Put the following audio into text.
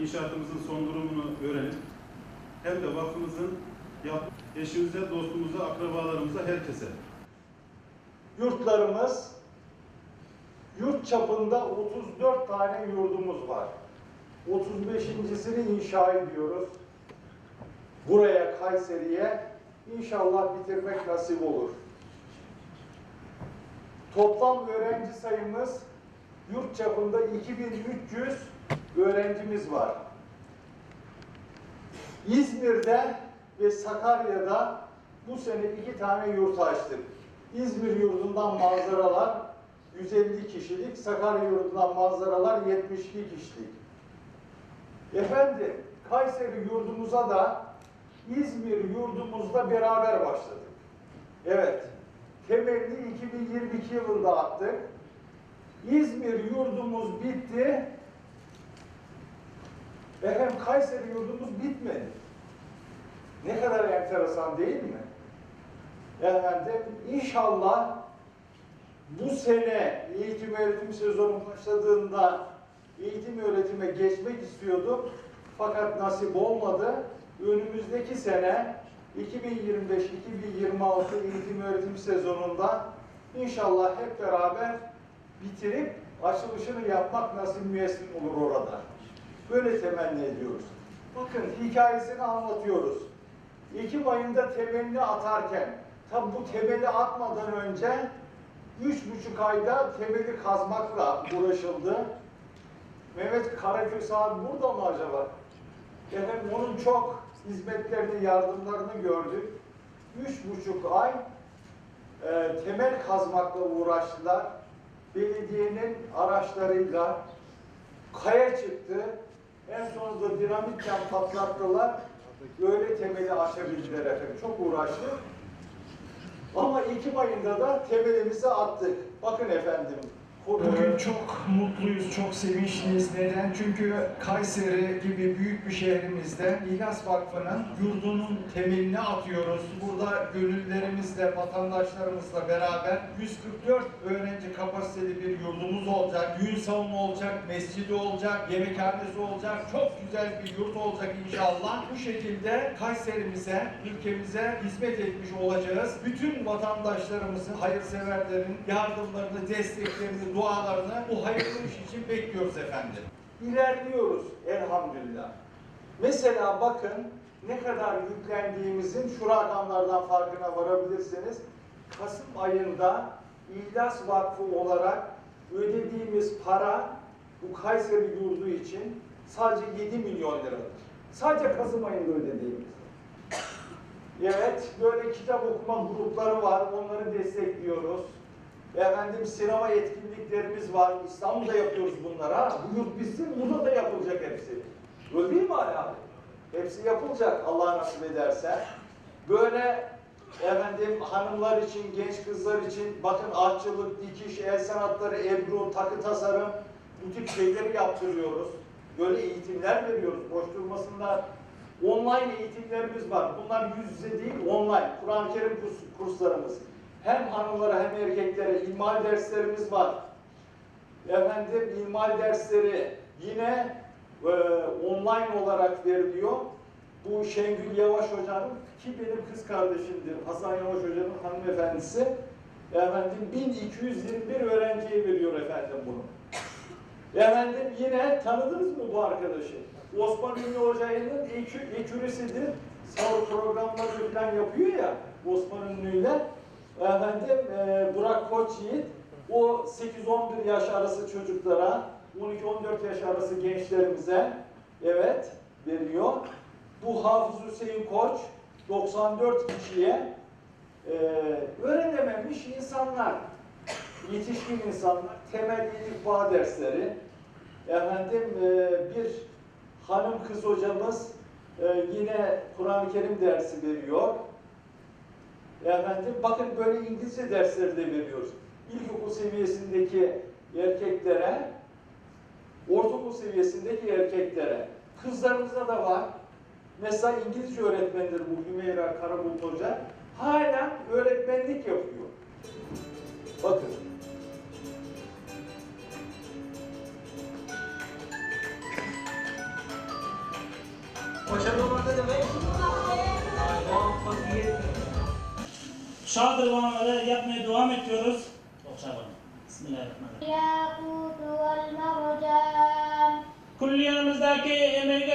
inşaatımızın son durumunu öğrenip hem de vakfımızın eşimize, dostumuza, akrabalarımıza, herkese Yurtlarımız, yurt çapında 34 tane yurdumuz var. 35.sini inşa ediyoruz. Buraya, Kayseri'ye inşallah bitirmek nasip olur. Toplam öğrenci sayımız yurt çapında 2300 öğrencimiz var. İzmir'de ve Sakarya'da bu sene iki tane yurt açtık. İzmir yurdundan manzaralar 150 kişilik, Sakarya yurdundan manzaralar 72 kişilik. Efendim, Kayseri yurdumuza da İzmir yurdumuzla beraber başladık. Evet, temelli 2022 yılında attık. İzmir yurdumuz bitti. Efendim Kayseri yurdumuz bitmedi. Ne kadar enteresan değil mi? Efendim inşallah bu sene eğitim öğretim sezonu başladığında eğitim öğretime geçmek istiyorduk. Fakat nasip olmadı. Önümüzdeki sene 2025-2026 eğitim öğretim sezonunda inşallah hep beraber bitirip açılışını yapmak nasip müyesser olur orada. Böyle temenni ediyoruz. Bakın hikayesini anlatıyoruz. Ekim ayında temelini atarken, tabi bu temeli atmadan önce üç buçuk ayda temeli kazmakla uğraşıldı. Mehmet Karaköse abi burada mı acaba? Efendim onun çok hizmetlerini, yardımlarını gördük. Üç buçuk ay e, temel kazmakla uğraştılar. Belediyenin araçlarıyla kaya çıktı. En sonunda dinamitle patlattılar. Böyle temeli aşabildiler efendim. Çok uğraştık. Ama Ekim ayında da temelimizi attık. Bakın efendim. Bugün çok mutluyuz, çok sevinçliyiz. Neden? Çünkü Kayseri gibi büyük bir şehrimizde İhlas Vakfı'nın yurdunun temelini atıyoruz. Burada gönüllerimizle, vatandaşlarımızla beraber 144 öğrenci kapasiteli bir yurdumuz olacak. Düğün salonu olacak, mescidi olacak, yemekhanesi olacak. Çok güzel bir yurt olacak inşallah. Bu şekilde Kayserimize, ülkemize hizmet etmiş olacağız. Bütün vatandaşlarımızın, hayırseverlerin yardımlarını, desteklerini, dualarını bu hayırlı iş için bekliyoruz efendim. ilerliyoruz elhamdülillah. Mesela bakın ne kadar yüklendiğimizin şu rakamlardan farkına varabilirsiniz. Kasım ayında İhlas Vakfı olarak ödediğimiz para bu Kayseri yurdu için sadece 7 milyon liradır. Sadece Kasım ayında ödediğimiz. Evet, böyle kitap okuma grupları var, onları destekliyoruz. Efendim sinema etkinliklerimiz var. İstanbul'da yapıyoruz bunları ha. Bu yurt bitsin, burada da yapılacak hepsi. Öyle değil mi Ali abi? Hepsi yapılacak Allah nasip ederse. Böyle efendim hanımlar için, genç kızlar için bakın ağaççılık, dikiş, el sanatları, ebru, takı tasarım bu tip şeyleri yaptırıyoruz. Böyle eğitimler veriyoruz. Boş durmasınlar. Online eğitimlerimiz var. Bunlar yüz yüze değil, online. Kur'an-ı Kerim kurs- kurslarımız. Hem hanımlara hem erkeklere ilmal derslerimiz var. Efendim ilmal dersleri yine e, online olarak veriliyor. Bu Şengül Yavaş Hoca'nın ki benim kız kardeşimdir. Hasan Yavaş Hoca'nın hanımefendisi. Efendim 1221 öğrenciye veriyor efendim bunu. Efendim yine tanıdınız mı bu arkadaşı? Osman Ünlü Hoca'nın ekü, ekürisidir. Sahur programları falan yapıyor ya Osman Ünlü'yle. Efendim e, Burak Koçyiğit o 8-11 yaş arası çocuklara, 12-14 yaş arası gençlerimize evet veriyor. Bu Hafız Hüseyin Koç 94 kişiye e, öğrenememiş insanlar, yetişkin insanlar, temel bağ dersleri. Efendim e, bir hanım kız hocamız e, yine Kur'an-ı Kerim dersi veriyor. Efendim bakın böyle İngilizce dersleri de veriyoruz. İlkokul seviyesindeki erkeklere, ortaokul seviyesindeki erkeklere, kızlarımızda da var. Mesela İngilizce öğretmenidir bu Hümeyra Karabulut Hoca. Hala öğretmenlik yapıyor. Bakın. Başarılı olmak ne demek? Muvaffakiyet şadırlamaları yapmaya devam ediyoruz. Okşayalım. Bismillahirrahmanirrahim. Yakut vel mercan. Kulliyemizdeki emeğe